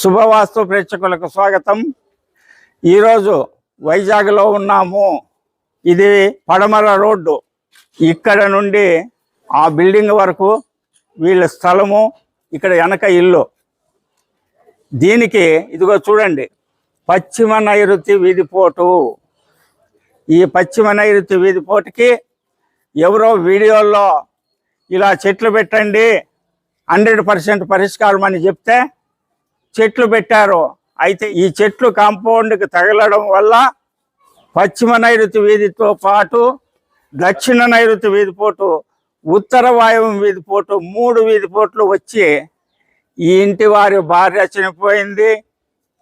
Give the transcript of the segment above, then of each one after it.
శుభవాస్తు ప్రేక్షకులకు స్వాగతం. ఈరోజు వైజాగ్లో ఉన్నాము. ఇది పడమర రోడ్డు. ఇక్కడ నుండి ఆ బిల్డింగ్ వరకు వీళ్ళ స్థలము ఇక్కడ వెనక ఇల్లు. దీనికి ఇదిగో చూడండి పశ్చిమ నైరుతి వీధిపోటు. ఈ పశ్చిమ నైరుతి వీధిపోటుకి ఎవరో వీడియోల్లో ఇలా చెట్లు పెట్టండి హండ్రెడ్ పర్సెంట్ పరిష్కారం అని చెప్తే చెట్లు పెట్టారు. అయితే ఈ చెట్లు కాంపౌండ్కి తగలడం వల్ల పశ్చిమ నైరుతి వీధితో పాటు దక్షిణ నైరుతి వీధిపోటు ఉత్తర వాయువు వీధిపోటు మూడు వీధిపోట్లు వచ్చి ఈ ఇంటి వారి భార్య చనిపోయింది.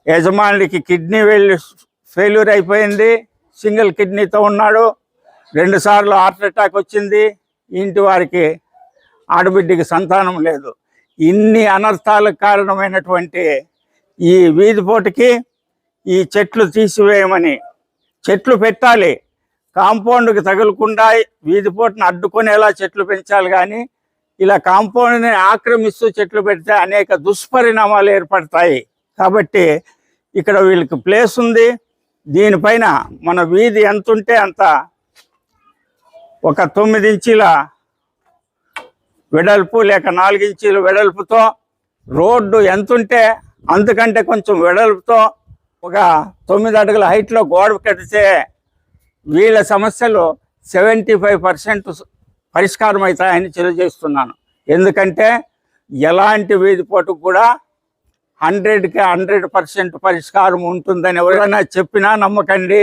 యజమానికి కిడ్నీ వెళ్ళి ఫెయిల్యూర్ అయిపోయింది. సింగిల్ కిడ్నీతో ఉన్నాడు. రెండుసార్లు హార్ట్ అటాక్ వచ్చింది. ఇంటి వారికి ఆడబిడ్డకి సంతానం లేదు. ఇన్ని అనర్థాలకు కారణమైనటువంటి ఈ వీధిపోటుకి ఈ చెట్లు తీసివేయమని చెట్లు పెట్టాలి. కాంపౌండ్కి తగలకుండా వీధిపోటును అడ్డుకునేలా చెట్లు పెంచాలి కానీ ఇలా కాంపౌండ్ని ఆక్రమిస్తూ చెట్లు పెడితే అనేక దుష్పరిణామాలు ఏర్పడతాయి. కాబట్టి ఇక్కడ వీళ్ళకి ప్లేస్ ఉంది. దీనిపైన మన వీధి ఎంత ఉంటే అంత ఒక తొమ్మిది ఇంచీల వెడల్పు లేక నాలుగు ఇంచీలు వెడల్పుతో రోడ్డు ఎంతుంటే అందుకంటే కొంచెం వెడల్పుతో ఒక తొమ్మిది అడుగుల హైట్లో గోడ కడితే వీళ్ళ సమస్యలు సెవెంటీ ఫైవ్ పర్సెంట్ పరిష్కారం అవుతాయని తెలియజేస్తున్నాను. ఎందుకంటే ఎలాంటి వీధిపోటుకు కూడా హండ్రెడ్కి హండ్రెడ్ పర్సెంట్ పరిష్కారం ఉంటుందని ఎవరైనా చెప్పినా నమ్మకండి.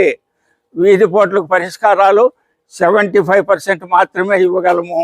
వీధిపోట్లకు పరిష్కారాలు సెవెంటీ ఫైవ్ పర్సెంట్ మాత్రమే ఇవ్వగలము.